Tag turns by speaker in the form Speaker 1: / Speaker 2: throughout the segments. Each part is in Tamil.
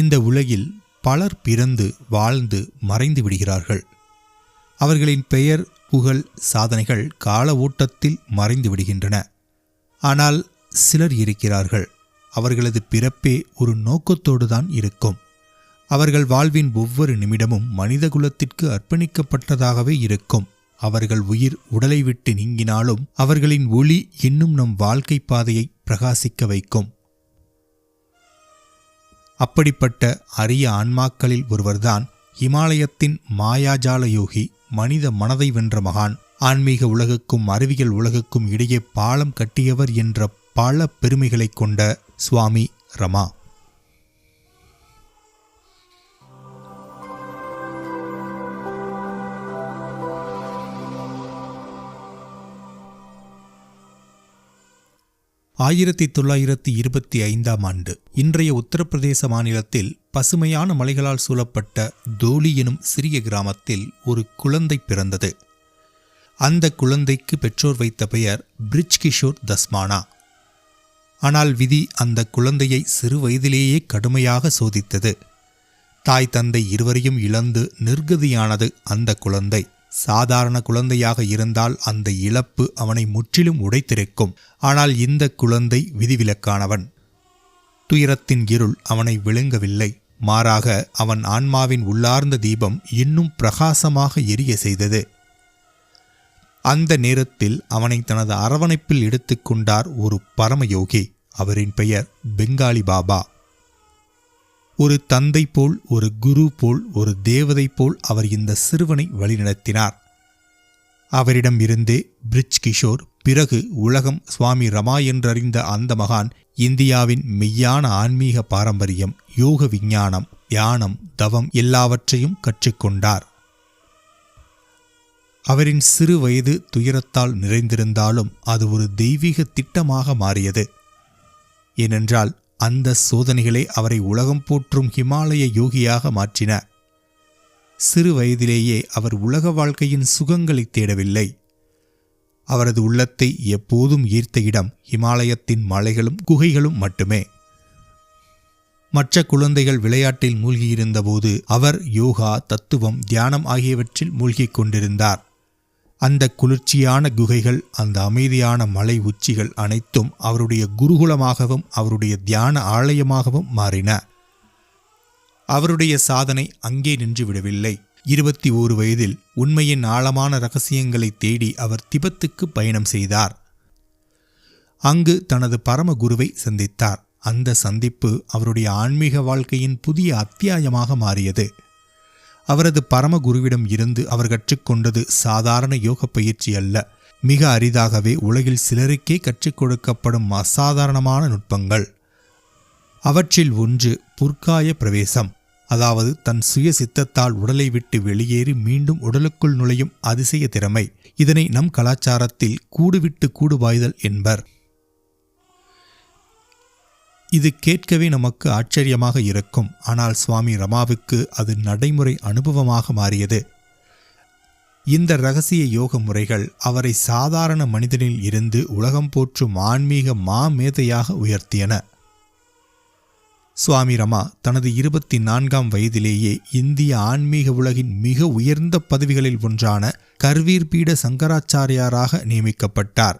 Speaker 1: இந்த உலகில் பலர் பிறந்து வாழ்ந்து மறைந்து விடுகிறார்கள். அவர்களின் பெயர் புகழ் சாதனைகள் கால ஓட்டத்தில் மறைந்து விடுகின்றன. ஆனால் சிலர் இருக்கிறார்கள். அவர்களது பிறப்பே ஒரு நோக்கத்தோடு தான் இருக்கும். அவர்கள் வாழ்வின் ஒவ்வொரு நிமிடமும் மனிதகுலத்திற்கு அர்ப்பணிக்கப்பட்டதாகவே இருக்கும். அவர்கள் உயிர் உடலை விட்டு நீங்கினாலும் அவர்களின் ஒளி இன்னும் நம் வாழ்க்கை பாதையை பிரகாசிக்க வைக்கும். அப்படிப்பட்ட அரிய ஆன்மாக்களில் ஒருவர்தான் இமாலயத்தின் மாயாஜால யோகி மனித மனதை வென்ற மகான். ஆன்மீக உலகுக்கும் அறிவியல் உலகுக்கும் இடையே பாலம் கட்டியவர் என்ற பல பெருமைகளைக் கொண்ட சுவாமி ரமா. ஆயிரத்தி தொள்ளாயிரத்தி இருபத்தி ஐந்தாம் ஆண்டு. இன்றைய உத்தரப்பிரதேச மாநிலத்தில் பசுமையான மலைகளால் சூழப்பட்ட தோலி எனும் சிறிய கிராமத்தில் ஒரு குழந்தை பிறந்தது. அந்த குழந்தைக்கு பெற்றோர் வைத்த பெயர் பிரிஜ் கிஷோர் தஸ்மானா. ஆனால் விதி அந்த குழந்தையை சிறு வயதிலேயே கடுமையாக சோதித்தது. தாய் தந்தை இருவரையும் இழந்து நிர்கதியானது அந்த குழந்தை. சாதாரண குழந்தையாக இருந்தால் அந்த இழப்பு அவனை முற்றிலும் உடைத்திருக்கும். ஆனால் இந்த குழந்தை விதிவிலக்கானவன். துயரத்தின் இருள் அவனை விழுங்கவில்லை. மாறாக அவன் ஆன்மாவின் உள்ளார்ந்த தீபம் இன்னும் பிரகாசமாக எரிய செய்தது. அந்த நேரத்தில் அவனை தனது அரவணைப்பில் எடுத்துக்கொண்டார் ஒரு பரமயோகி. அவரின் பெயர் பெங்காலி பாபா. ஒரு தந்தை போல் ஒரு குரு போல் ஒரு தேவதை போல் அவர் இந்த சிறுவனை வழிநடத்தினார். அவரிடம் இருந்தே பிரிட்ஜ் கிஷோர் பிறகு உலகம் சுவாமி ரமா என்றறிந்த அந்த மகான் இந்தியாவின் மெய்யான ஆன்மீக பாரம்பரியம் யோக விஞ்ஞானம் தியானம் தவம் எல்லாவற்றையும் கற்றுக்கொண்டார். அவரின் சிறு வயது துயரத்தால் நிறைந்திருந்தாலும் அது ஒரு தெய்வீக திட்டமாக மாறியது. ஏனென்றால் அந்த சோதனைகளே அவரை உலகம் போற்றும் ஹிமாலய யோகியாக மாற்றின. சிறு வயதிலேயே அவர் உலக வாழ்க்கையின் சுகங்களை தேடவில்லை. அவரது உள்ளத்தை எப்போதும் ஈர்த்த இடம் ஹிமாலயத்தின் மலைகளும் குகைகளும் மட்டுமே. மற்ற குழந்தைகள் விளையாட்டில் மூழ்கியிருந்தபோது அவர் யோகா தத்துவம் தியானம் ஆகியவற்றில் மூழ்கிக் கொண்டிருந்தார். அந்த குளிர்ச்சியான குகைகள் அந்த அமைதியான மலை உச்சிகள் அனைத்தும் அவருடைய குருகுலமாகவும் அவருடைய தியான ஆலயமாகவும் மாறின. அவருடைய சாதனை அங்கே நின்று விடவில்லை இருபத்தி ஓரு வயதில் உண்மையின் ஆழமான ரகசியங்களை தேடி அவர் திபத்துக்கு பயணம் செய்தார். அங்கு தனது பரம குருவை சந்தித்தார். அந்த சந்திப்பு அவருடைய ஆன்மீக வாழ்க்கையின் புதிய அத்தியாயமாக மாறியது. அவரது பரமகுருவிடம் இருந்து அவர் கற்றுக்கொண்டது சாதாரண யோக பயிற்சி அல்ல. மிக அரிதாகவே உலகில் சிலருக்கே கற்றுக் கொடுக்கப்படும் அசாதாரணமான நுட்பங்கள். அவற்றில் ஒன்று புற்காய பிரவேசம். அதாவது தன் சுய சித்தத்தால் உடலை விட்டு வெளியேறி மீண்டும் உடலுக்குள் நுழையும் அதிசய திறமை. இதனை நம் கலாச்சாரத்தில் கூடுவிட்டு கூடு வாய்தல் என்பர். இது கேட்கவே நமக்கு ஆச்சரியமாக இருக்கும். ஆனால் சுவாமி ரமாவுக்கு அது நடைமுறை அனுபவமாக மாறியது. இந்த ரகசிய யோக முறைகள் அவரை சாதாரண மனிதனில் இருந்து உலகம் போற்றும் ஆன்மீக மாமேதையாக உயர்த்தியன. சுவாமி ரமா தனது இருபத்தி நான்காம் வயதிலேயே இந்திய ஆன்மீக உலகின் மிக உயர்ந்த பதவிகளில் ஒன்றான கர்வீர் பீட சங்கராச்சாரியாராக நியமிக்கப்பட்டார்.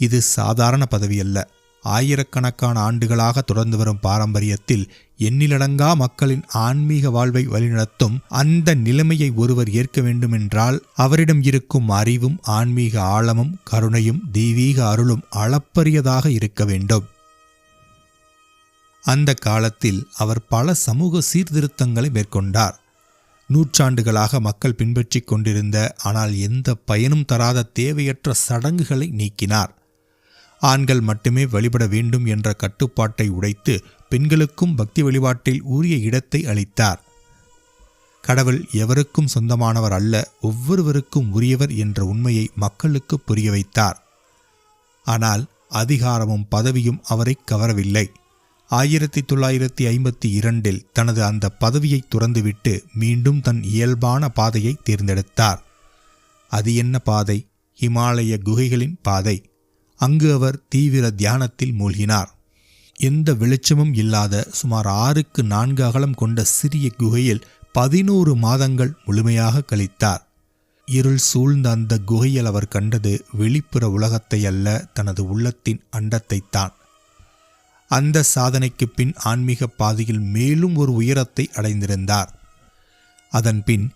Speaker 1: இது சாதாரண பதவியல்ல. ஆயிரக்கணக்கான ஆண்டுகளாக தொடர்ந்து வரும் பாரம்பரியத்தில் எண்ணிலடங்கா மக்களின் ஆன்மீக வாழ்வை வழிநடத்தும் அந்த நிலைமையை ஒருவர் ஏற்க வேண்டுமென்றால் அவரிடம் இருக்கும் அறிவும் ஆன்மீக ஆழமும் கருணையும் தெய்வீக அருளும் அளப்பரியதாக இருக்க வேண்டும். அந்த காலத்தில் அவர் பல சமூக சீர்திருத்தங்களை மேற்கொண்டார். நூற்றாண்டுகளாக மக்கள் பின்பற்றிக் கொண்டிருந்த ஆனால் எந்த பயனும் தராத தேவையற்ற சடங்குகளை நீக்கினார். ஆண்கள் மட்டுமே வழிபட வேண்டும் என்ற கட்டுப்பாட்டை உடைத்து பெண்களுக்கும் பக்தி வழிபாட்டில் உரிய இடத்தை அளித்தார். கடவுள் எவருக்கும் சொந்தமானவர் அல்ல ஒவ்வொருவருக்கும் உரியவர் என்ற உண்மையை மக்களுக்கு புரிய வைத்தார். ஆனால் அதிகாரமும் பதவியும் அவரை கவரவில்லை. ஆயிரத்தி தொள்ளாயிரத்தி ஐம்பத்தி இரண்டில் தனது அந்த பதவியை துறந்துவிட்டு மீண்டும் தன் இயல்பான பாதையை தேர்ந்தெடுத்தார். அது என்ன பாதை? ஹிமாலய குகைகளின் பாதை. அங்கு அவர் தீவிர தியானத்தில் மூழ்கினார். எந்த வெளிச்சமும் இல்லாத சுமார் ஆறுக்கு நான்கு அகலம் கொண்ட சிறிய குகையில் பதினோரு மாதங்கள் முழுமையாக கழித்தார். இருள் சூழ்ந்த அந்த குகையில் அவர் கண்டது வெளிப்புற உலகத்தை அல்ல தனது உள்ளத்தின் அண்டத்தைத்தான் அந்த சாதனைக்கு பின் ஆன்மீக பாதையில் மேலும் ஒரு உயரத்தை அடைந்திருந்தார். அதன் பின்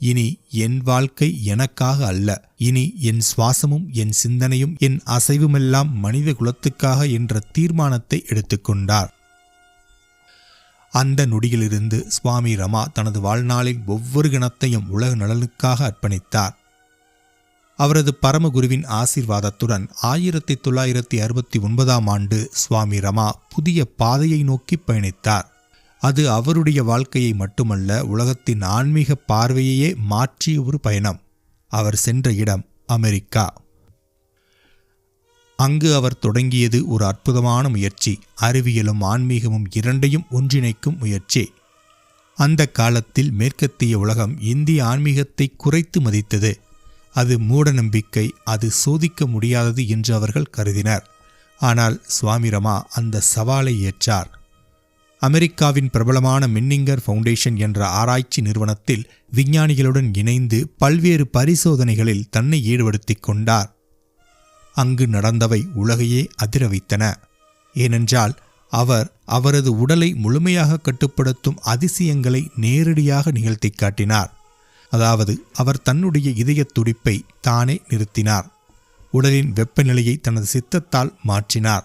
Speaker 1: இனி என் வாழ்க்கை எனக்காக அல்ல. இனி என் சுவாசமும் என் சிந்தனையும் என் அசைவுமெல்லாம் மனித குலத்துக்காக என்ற தீர்மானத்தை எடுத்துக்கொண்டார். அந்த நொடியிலிருந்து சுவாமி ரமா தனது வாழ்நாளில் ஒவ்வொரு கணத்தையும் உலக நலனுக்காக அர்ப்பணித்தார். அவரது பரமகுருவின் ஆசீர்வாதத்துடன் ஆயிரத்தி தொள்ளாயிரத்தி அறுபத்தி ஒன்பதாம் ஆண்டு சுவாமி ரமா புதிய பாதையை நோக்கி பயணித்தார். அது அவருடைய வாழ்க்கையை மட்டுமல்ல உலகத்தின் ஆன்மீக பார்வையையே மாற்றிய ஒரு பயணம். அவர் சென்ற இடம் அமெரிக்கா. அங்கு அவர் தொடங்கியது ஒரு அற்புதமான முயற்சி. அறிவியலும் ஆன்மீகமும் இரண்டையும் ஒன்றிணைக்கும் முயற்சி. அந்த காலத்தில் மேற்கத்திய உலகம் இந்திய ஆன்மீகத்தை குறைத்து மதித்தது. அது மூட நம்பிக்கை அது சோதிக்க முடியாதது என்று அவர்கள் கருதினர். ஆனால் சுவாமிரமா அந்த சவாலை ஏற்றார். அமெரிக்காவின் பிரபலமான மின்னிங்கர் ஃபவுண்டேஷன் என்ற ஆராய்ச்சி நிறுவனத்தில் விஞ்ஞானிகளுடன் இணைந்து பல்வேறு பரிசோதனைகளில் தன்னை ஈடுபடுத்திக் கொண்டார். அங்கு நடந்தவை உலகையே அதிர வைத்தன ஏனென்றால் அவர் அவரது உடலை முழுமையாக கட்டுப்படுத்தும் அதிசயங்களை நேரடியாக நிகழ்த்தி காட்டினார். அதாவது அவர் தன்னுடைய இதயத் துடிப்பை தானே நிறுத்தினார். உடலின் வெப்பநிலையை தனது சித்தத்தால் மாற்றினார்.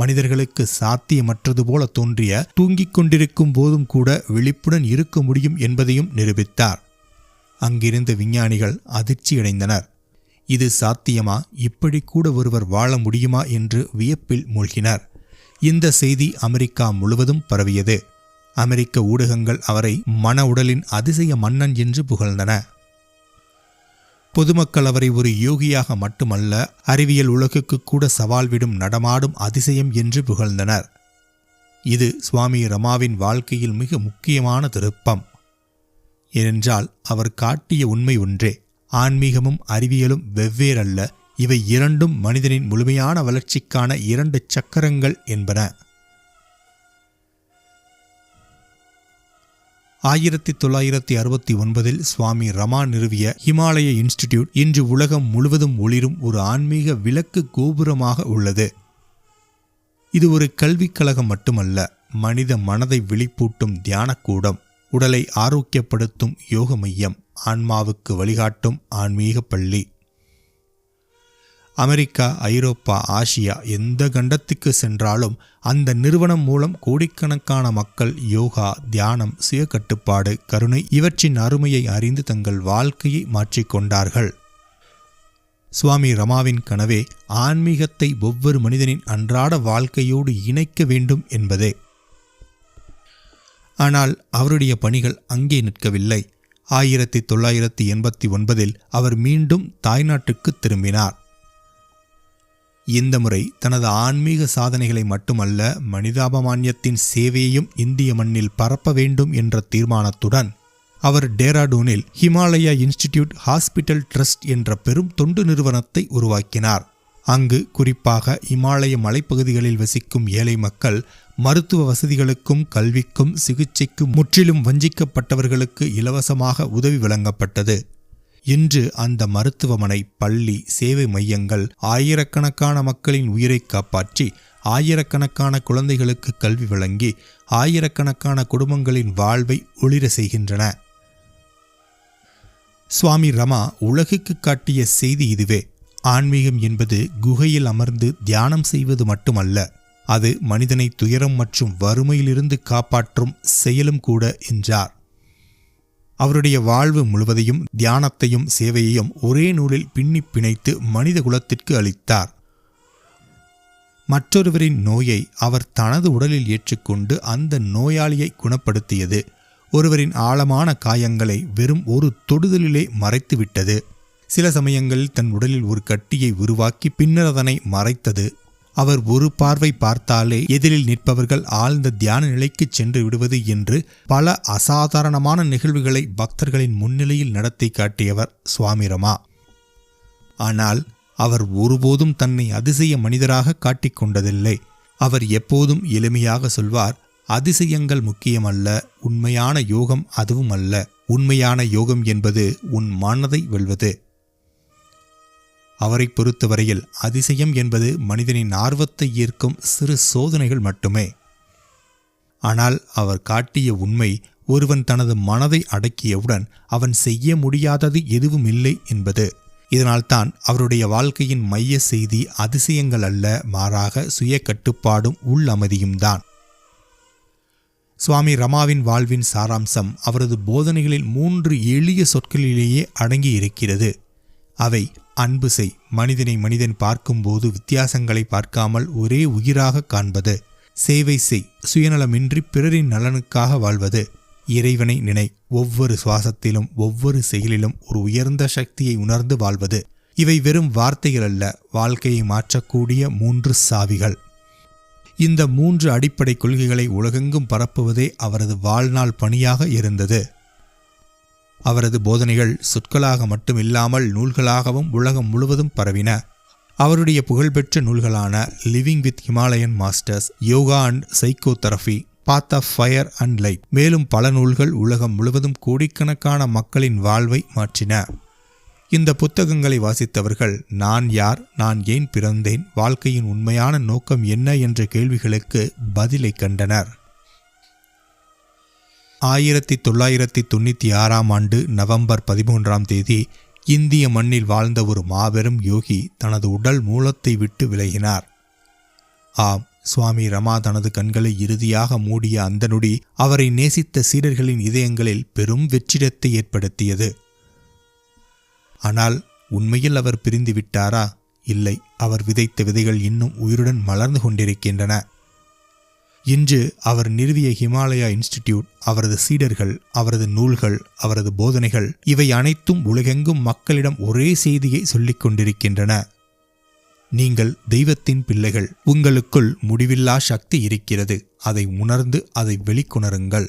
Speaker 1: மனிதர்களுக்கு சாத்தியமற்றது போல தோன்றிய தூங்கிக் கொண்டிருக்கும் போதும் கூட விழிப்புடன் இருக்க முடியும் என்பதையும் நிரூபித்தார். அங்கிருந்த விஞ்ஞானிகள் அதிர்ச்சியடைந்தனர் இது சாத்தியமா? இப்படி கூட ஒருவர் வாழ முடியுமா? என்று வியப்பில் மூழ்கினர். இந்த செய்தி அமெரிக்கா முழுவதும் பரவியது. அமெரிக்க ஊடகங்கள் அவரை மன உடலின் அதிசய மன்னன் என்று புகழ்ந்தன. பொதுமக்கள் அவரை ஒரு யோகியாக மட்டுமல்ல அறிவியல் உலகுக்கு கூட சவால் விடும் நடமாடும் அதிசயம் என்று புகழ்ந்தனர். இது சுவாமி ரமாவின் வாழ்க்கையில் மிக முக்கியமான திருப்பம். ஏனென்றால் அவர் காட்டிய உண்மை ஒன்றே ஆன்மீகமும் அறிவியலும் வெவ்வேறல்ல இவை இரண்டும் மனிதனின் முழுமையான வளர்ச்சிக்கான இரண்டு சக்கரங்கள் என்பன. ஆயிரத்தி தொள்ளாயிரத்தி அறுபத்தி ஒன்பதில் சுவாமி ரமா நிறுவிய ஹிமாலய இன்ஸ்டிடியூட் இன்று உலகம் முழுவதும் ஒளிரும் ஒரு ஆன்மீக விளக்கு கோபுரமாக உள்ளது. இது ஒரு கல்விக் கழகம் மட்டுமல்ல மனித மனதை விழிப்பூட்டும் தியானக்கூடம் உடலை ஆரோக்கியப்படுத்தும் யோக மையம் ஆன்மாவுக்கு வழிகாட்டும் ஆன்மீக பள்ளி. அமெரிக்கா ஐரோப்பா ஆசியா எந்த கண்டத்துக்கு சென்றாலும் அந்த நிறுவனம் மூலம் கோடிக்கணக்கான மக்கள் யோகா தியானம் சுய கட்டுப்பாடு கருணை இவற்றின் அருமையை அறிந்து தங்கள் வாழ்க்கையை மாற்றிக்கொண்டார்கள் சுவாமி ரமாவின் கனவே ஆன்மீகத்தை ஒவ்வொரு மனிதனின் அன்றாட வாழ்க்கையோடு இணைக்க வேண்டும் என்பதே. ஆனால் அவருடைய பணிகள் அங்கே நிற்கவில்லை. ஆயிரத்தி தொள்ளாயிரத்தி எண்பத்தி ஒன்பதில் அவர் மீண்டும் தாய்நாட்டுக்கு திரும்பினார். இந்த முறை தனது ஆன்மீக சாதனைகளை மட்டுமல்ல மனிதாபமானியத்தின் சேவையையும் இந்திய மண்ணில் பரப்ப வேண்டும் என்ற தீர்மானத்துடன் அவர் டேராடூனில் ஹிமாலயா இன்ஸ்டிடியூட் ஹாஸ்பிட்டல் ட்ரஸ்ட் என்ற பெரும் தொண்டு நிறுவனத்தை உருவாக்கினார். அங்கு குறிப்பாக இமாலய மலைப்பகுதிகளில் வசிக்கும் ஏழை மக்கள் மருத்துவ வசதிகளுக்கும் கல்விக்கும் சிகிச்சைக்கும் முற்றிலும் வஞ்சிக்கப்பட்டவர்களுக்கு இலவசமாக உதவி வழங்கப்பட்டது. இன்று அந்த மருத்துவமனை பள்ளி சேவை மையங்கள் ஆயிரக்கணக்கான மக்களின் உயிரை காப்பாற்றி ஆயிரக்கணக்கான குழந்தைகளுக்கு கல்வி வழங்கி ஆயிரக்கணக்கான குடும்பங்களின் வாழ்வை ஒளிர செய்கின்றன. சுவாமி ரமா உலகுக்கு காட்டிய செய்தி இதுவே. ஆன்மீகம் என்பது குகையில் அமர்ந்து தியானம் செய்வது மட்டுமல்ல அது மனிதனை துயரம் மற்றும் வறுமையிலிருந்து காப்பாற்றும் செயலும் கூட என்றார். அவருடைய வாழ்வு முழுவதையும் தியானத்தையும் சேவையையும் ஒரே நூலில் பின்னி பிணைத்து மனித குலத்திற்கு அளித்தார். மற்றொருவரின் நோயை அவர் தனது உடலில் ஏற்றுக்கொண்டு அந்த நோயாளியை குணப்படுத்தியது. ஒருவரின் ஆழமான காயங்களை வெறும் ஒரு தொடுதலிலே மறைத்துவிட்டது. சில சமயங்களில் தன் உடலில் ஒரு கட்டியை உருவாக்கி பின்னர் அதனை மறைத்தது. அவர் ஒரு பார்வை பார்த்தாலே எதிரில் நிற்பவர்கள் ஆழ்ந்த தியான நிலைக்கு சென்று விடுவது என்று பல அசாதாரணமான நிகழ்வுகளை பக்தர்களின் முன்னிலையில் நடத்தி காட்டியவர் சுவாமி ரமா ஆனால் அவர் ஒருபோதும் தன்னை அதிசய மனிதராக காட்டிக்கொண்டதில்லை அவர் எப்போதும் எளிமையாக சொல்வார் அதிசயங்கள் முக்கியமல்ல உண்மையான யோகம் அதுவும் அல்ல உண்மையான யோகம் என்பது உன் மனதை வெல்வது. அவரை பொறுத்தவரையில் அதிசயம் என்பது மனிதனின் ஆர்வத்தை ஈர்க்கும் சிறு சோதனைகள் மட்டுமே. ஆனால் அவர் காட்டிய உண்மை ஒருவன் தனது மனதை அடக்கியவுடன் அவன் செய்ய முடியாதது எதுவும் இல்லை என்பது. இதனால்தான் அவருடைய வாழ்க்கையின் மைய செய்தி அதிசயங்கள் அல்ல மாறாக சுய கட்டுப்பாடும் உள் அமைதியும் தான். சுவாமி ரமாவின் வாழ்வின் சாராம்சம் அவரது போதனைகளில் மூன்று எளிய சொற்களிலேயே அடங்கி இருக்கிறது அவை அன்பு செய். மனிதனை மனிதன் பார்க்கும்போது வித்தியாசங்களை பார்க்காமல் ஒரே உயிராக காண்பது. சேவை செய். சுயநலமின்றி பிறரின் நலனுக்காக வாழ்வது. இறைவனை நினை. ஒவ்வொரு சுவாசத்திலும் ஒவ்வொரு செயலிலும் ஒரு உயர்ந்த சக்தியை உணர்ந்து வாழ்வது. இவை வெறும் வார்த்தைகள் அல்ல வாழ்க்கையை மாற்றக்கூடிய மூன்று சாவிகள். இந்த மூன்று அடிப்படை கொள்கைகளை உலகெங்கும் பரப்புவதே அவரது வாழ்நாள் பணியாக இருந்தது. அவரது போதனைகள் சொற்களாக மட்டுமில்லாமல் நூல்களாகவும் உலகம் முழுவதும் பரவின. அவருடைய புகழ்பெற்ற நூல்களான living with Himalayan masters yoga and psychotherapy path of fire and light மேலும் பல நூல்கள் உலகம் முழுவதும் கோடிக்கணக்கான மக்களின் வாழ்வை மாற்றின. இந்த புத்தகங்களை வாசித்தவர்கள் நான் யார் நான் ஏன் பிறந்தேன் வாழ்க்கையின் உண்மையான நோக்கம் என்ன என்ற கேள்விகளுக்கு பதிலை கண்டனர். ஆயிரத்தி தொள்ளாயிரத்தி தொண்ணூற்றி ஆறாம் ஆண்டு நவம்பர் பதிமூன்றாம் தேதி இந்திய மண்ணில் வாழ்ந்த ஒரு மாபெரும் யோகி தனது உடல் மூலத்தை விட்டு விலகினார். ஆம் சுவாமி ரமா தனது கண்களை இறுதியாக மூடிய அந்த நொடி அவரை நேசித்த சீடர்களின் இதயங்களில் பெரும் வெற்றிடத்தை ஏற்படுத்தியது. ஆனால் உண்மையில் அவர் பிரிந்து விட்டாரா? இல்லை அவர் விதைத்த விதைகள் இன்னும் உயிருடன் மலர்ந்து கொண்டிருக்கின்றன. இன்று அவர் நிறுவிய ஹிமாலயா இன்ஸ்டிடியூட் அவரது சீடர்கள் அவரது நூல்கள் அவரது போதனைகள் இவை அனைத்தும் உலகெங்கும் மக்களிடம் ஒரே செய்தியை சொல்லிக் கொண்டிருக்கின்றன. நீங்கள் தெய்வத்தின் பிள்ளைகள் உங்களுக்குள் முடிவில்லா சக்தி இருக்கிறது. அதை உணர்ந்து அதை வெளிக்கொணருங்கள்.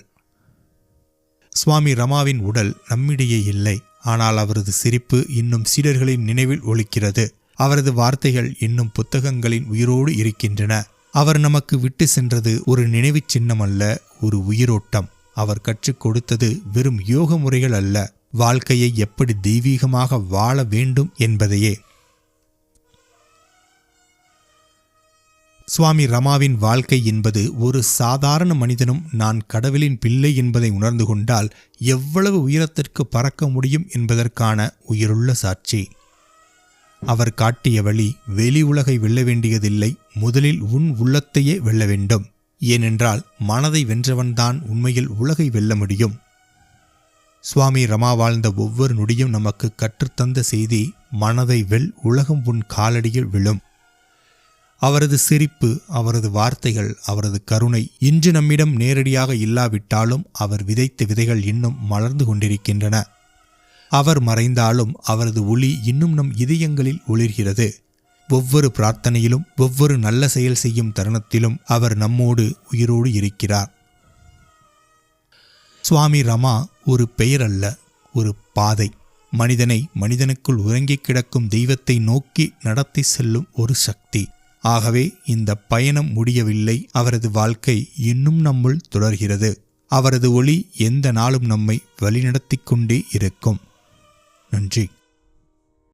Speaker 1: சுவாமி ரமாவின் உடல் நம்மிடையே இல்லை. ஆனால் அவரது சிரிப்பு இன்னும் சீடர்களின் நினைவில் ஒலிக்கிறது. அவரது வார்த்தைகள் இன்னும் புத்தகங்களின் உயிரோடு இருக்கின்றன. அவர் நமக்கு விட்டு சென்றது ஒரு நினைவுச் சின்னம் அல்ல ஒரு உயிரோட்டம். அவர் கற்றுக் கொடுத்தது வெறும் யோக முறைகள் அல்ல. வாழ்க்கையை எப்படி தெய்வீகமாக வாழ வேண்டும் என்பதையே. சுவாமி ரமாவின் வாழ்க்கை என்பது ஒரு சாதாரண மனிதனும் நான் கடவுளின் பிள்ளை என்பதை உணர்ந்து கொண்டால் எவ்வளவு உயரத்திற்கு பறக்க முடியும் என்பதற்கான உயிருள்ள சாட்சி. அவர் காட்டிய வழி வெளி உலகை வெல்ல வேண்டியதில்லை முதலில் உன் உள்ளத்தையே வெல்ல வேண்டும். ஏனென்றால் மனதை வென்றவன்தான் உண்மையில் உலகை வெல்ல முடியும். சுவாமி ரமா வாழ்ந்த ஒவ்வொரு நொடியும் நமக்கு கற்றுத்தந்த செய்தி மனதை வெல் உலகம் உன் காலடியில் விழும். அவரது சிரிப்பு அவரது வார்த்தைகள் அவரது கருணை இன்று நம்மிடம் நேரடியாக இல்லாவிட்டாலும் அவர் விதைத்த விதைகள் இன்னும் மலர்ந்து கொண்டிருக்கின்றன. அவர் மறைந்தாலும் அவரது ஒளி இன்னும் நம் இதயங்களில் ஒளிர்கிறது. ஒவ்வொரு பிரார்த்தனையிலும் ஒவ்வொரு நல்ல செயல் செய்யும் தருணத்திலும் அவர் நம்மோடு உயிரோடு இருக்கிறார். சுவாமி ரமா ஒரு பெயர் அல்ல ஒரு பாதை. மனிதனை மனிதனுக்குள் உறங்கிக் கிடக்கும் தெய்வத்தை நோக்கி நடத்தி செல்லும் ஒரு சக்தி. ஆகவே இந்த பயணம் முடியவில்லை அவரது வாழ்க்கை இன்னும் நம்முள் தொடர்கிறது. அவரது ஒளி எந்த நாளும் நம்மை வழிநடத்தி கொண்டே இருக்கும். நன்றி.